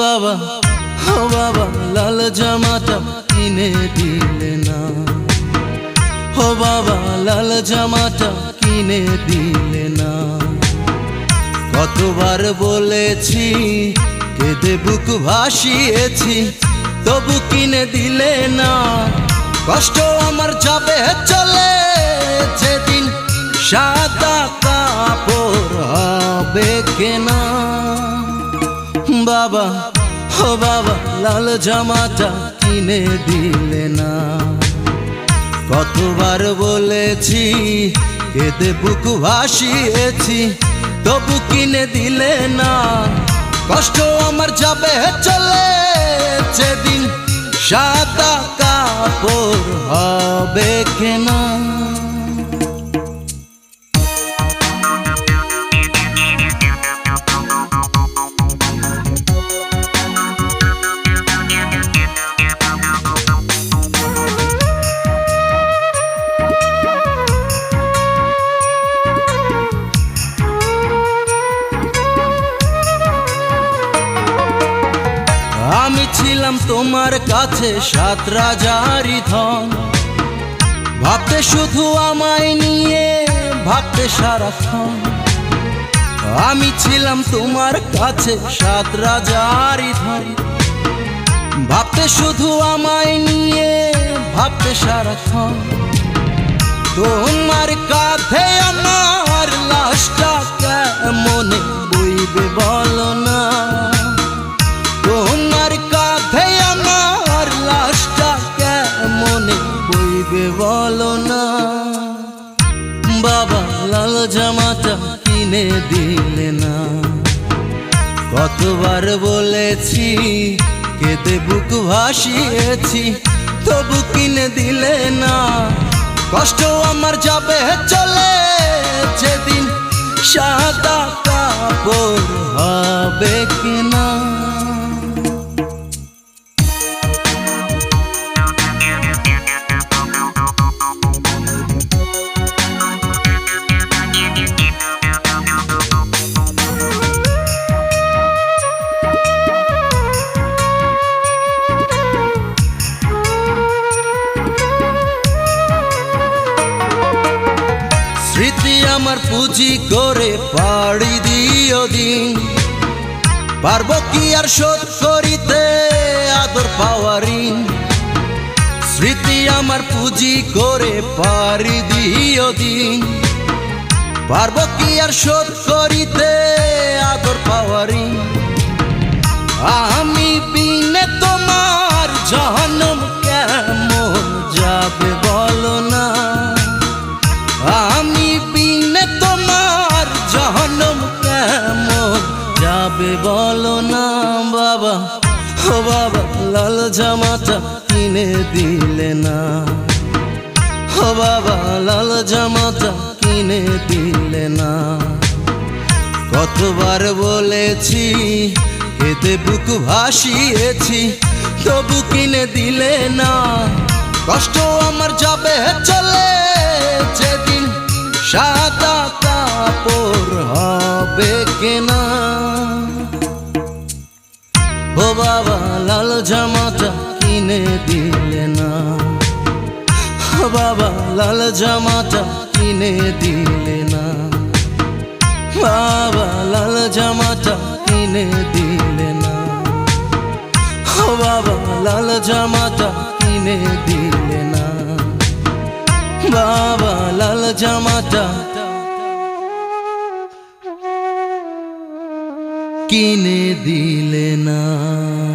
বাবা, ও বাবা, লাল জামাটা কিনে দিলে না। ও বাবা, লাল জামাটা কিনে দিলে না। কতবার বলেছি, কেঁদে বুক ভাসিয়েছি, তবু কিনে দিলে না। কষ্ট আমার যাবে চলে, যেদিন সাদা কাপড় হবে কেনা। বাবা, ও বাবা, লাল জামাটা কিনে দিলে না। কতবার বলেছি, কেঁদে বুক ভাসিয়েছি, তবু কিনে দিলে না। কষ্ট আমার যাবে চলে যেদিন সাদা কাপড় হবে কেনা? ছিলাম তোমার কাছে সাত রাজারই ধন। ভাবতে শুধু আমায় নিয়ে ভাবতে সারাক্ষণ। আমি ছিলাম তোমার কাছে সাত রাজারই ধন। ভাবতে শুধু আমায় নিয়ে ভাবতে সারাক্ষণ। তোমার কাঁধে জামাটা কিনে দিলে না। কতবার বলেছি, কেঁদে বুক ভাসিয়েছি, তবু কিনে দিলে না। কষ্ট আমার যাবে, চলে যেদিন সাদা কাপড় হবে কিনা। আমার পুঁজি করে পাড়ি দিও দিন। পারব কি আর শোধ করিতে? আদর পাওয়ারিন স্মৃতি আমার পুঁজি করে পাড়ি দিও দিন। পারব কি আর শোধ করিতে? আদর পাওয়ারিন আমি কেমন যাবে বলো না বাবা? ও বাবা, লাল জামাটা কিনে দিলে না। ও বাবা, লাল জামাটা কিনে দিলে না। কতবার বলেছি এতে বুক ভাসিয়েছি, তবু কিনে দিলে না। কষ্ট আমার যাবে চলে যেদিন সাদা কাপড় হবে কেনা ও বাবা, লাল জামাটা কিনে দিলে না। ও বাবা, লাল জামাটা কিনে দিলে না। বাবা, লাল জামাটা কিনে দিলে না। ও বাবা, লাল জামাটা কিনে দিলে না। বাবা, লাল জামাটা কিনে দিলে না।